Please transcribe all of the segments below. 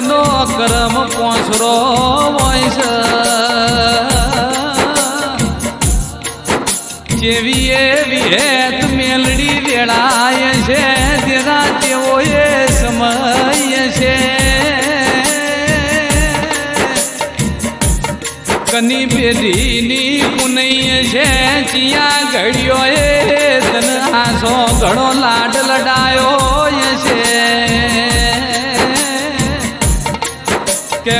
જેનો કરમ પોસરો હોય છે. જેવી એવી હેત મેલડી વેળાય છે, તેના તેઓએ સમય છે. કની પેઢીની પુનૈય છે, ચિયા ઘડિયો એ તન આસો ઘણો લાડ લડાયો.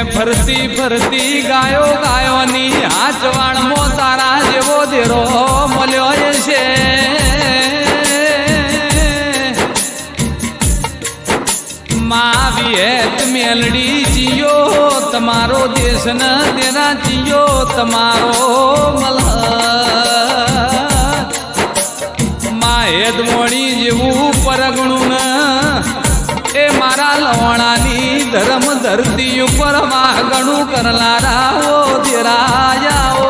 ફરતી ફરતી ગાયો ગાયોની હાચવાણમાં તારા જેવો દેરો મળ્યો છે. માવિયત મેલડી જીયો તમારો દેશ ન તેના જીયો તમારો મલમાં મોડી જેવું પરગણું ન એ મારા લવણાની ધર્મ ધરતી ઉપર માગણું કરનારા ઓ દેરાયાઓ.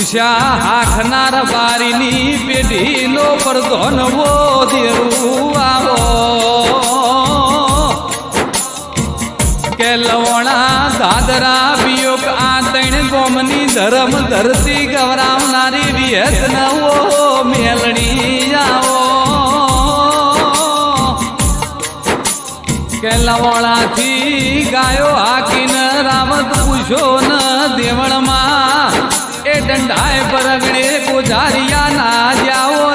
ઉષા હાથનાર બારીની પેઢીનો પર ધોનવો ધીરું આવો કે લવણા દાદરા વિયોગ આ તૈણ ગોમની ધર્મ ધરતી ગવરાવનારી વિયત નવો મેલણી. લવણાથી ગાયો હાકીને રામત પૂછો ન દેવળમાં. એ દંડાય પરગણે ગુજારિયા ના જાઓ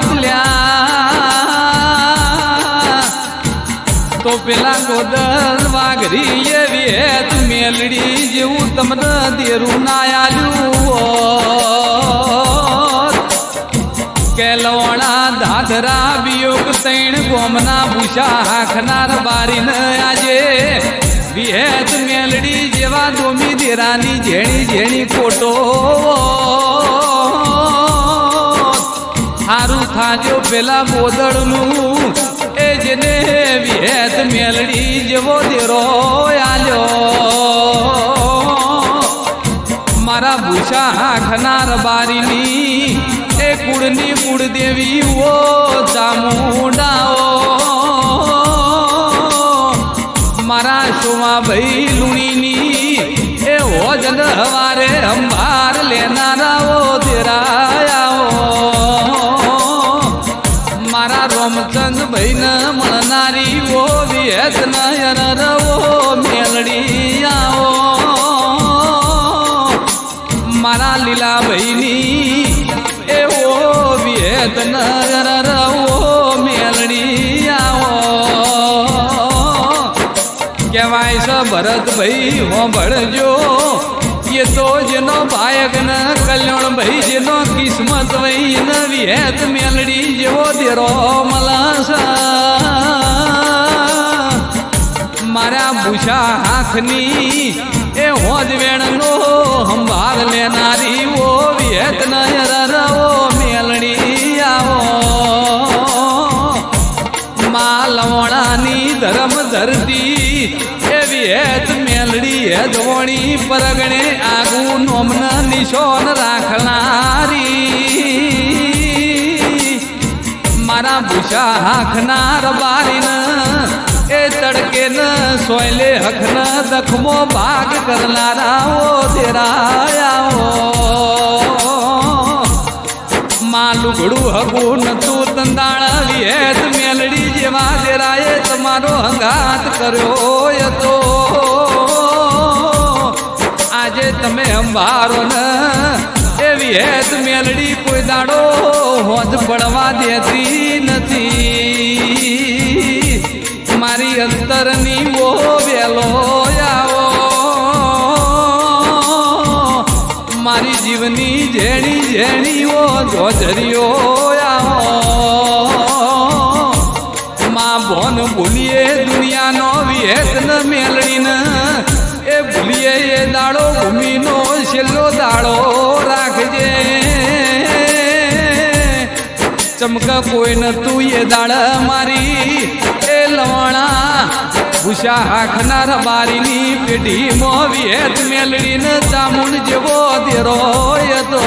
તો પેલા ગોદલ વાઘરી એવી હેત મેલડી જેવું તમને દેરું ના આલ્યું કે લવણા દાદરા વિયોગ તૈણ ગોમના ભૂષા હાંખનાર બારીન આજે. વિહેત મેલડી જેવા દોમી દેરાની ઝેણી ઝેણી ખોટો હારું થાજો પેલા બોદળનું. એ જેને વિહેત મેલડી જેવો દેરો આલ્યો. મારા ભૂષા હાંખનાર બારીની એ કુળની કુળ દેવી ઓ ચામુંડાઓ. મારા શોમાં ભાઈ લુણીની એ હોજન હવારે અંબાર લેનારાઓ, દેરાયાઓ. મારા રોમચંદ ભાઈ ને મળનારી ઓ વિહેત નયન રવો મેલડી આવો મારા લીલાભાઈની એવો વિયત રહો મેલડી આવો. કહેવાય છે, ભરતભાઈ, હોંભળજો. એ તો જેનો ભાયક ન કલ્યાણ ભાઈ, જેનો કિસ્મત ભાઈ ન હેત મેલડી જેવો દેરો મલાસા મારા ભૂષા હાથની એ હોજ વેણનો એવી હેત મેલડી હેદવણી પરગણે આગુ નોમન નિશોન રાખનારી. મારા ભૂષા હાખનાર બારીન, એ તડકે ન સોયલે હખના દખમો ભાગ કરનારા ઓ દેરાયાઓ. માલુગડું હગું નતું તંદાળ હેત મેલડી જેવા દેરાએ તમારો હંગાત કર્યો હતો. આજે તમે અંબારો ન, એવી હેત મેલડી કોઈ દાડો હોજ પડવા દેતી. જીવની જેણી જેણીઓ જોજરીઓ માં બોન ભૂલીએ દુનિયાનો વિહેત ન મેળવીને એ ભૂલીએ એ દાડો ભૂમિનો છેલ્લો દાડો રાખજે. ચમક કોઈ નતું એ દાળ મારી. એ લવણા ભૂષા હાખનાર બારીની પેઢીમાં વિહેત મેલડીને ચામુંડ જેવો દેરો એ તો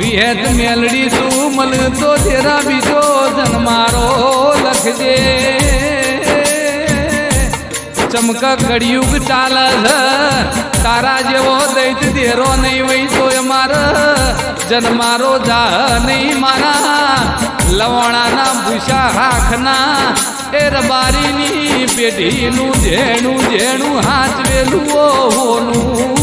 વિહેત મેલડી તું મલ તો તેરા બીજો જન્મારો લખજે. ચમક કડિયુગ ચાલ તારા જેવો દૈત ધેરો નહીં વઈ તો માર. જન્મારો જા નહીં મારા. લવણાના ભૂષા હાખના એ રબારીની પેઢીનું ઝેણું ઝેણું હાચવેલું હોનું